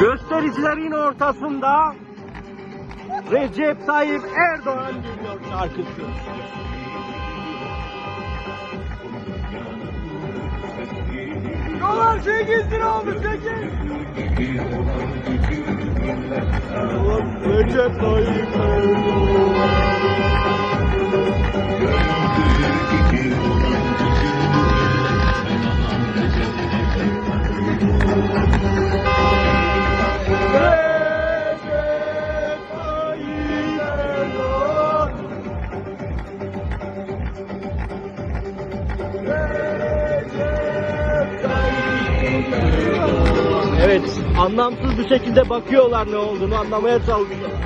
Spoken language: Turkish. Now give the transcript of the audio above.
Göstericilerin ortasında Recep Tayyip Erdoğan geliyor şarkısı. Dolar 8 lira olmuş 8. Recep Tayyip Erdoğan. Evet, anlamsız bir şekilde bakıyorlar ne olduğunu anlamaya çalışıyorlar.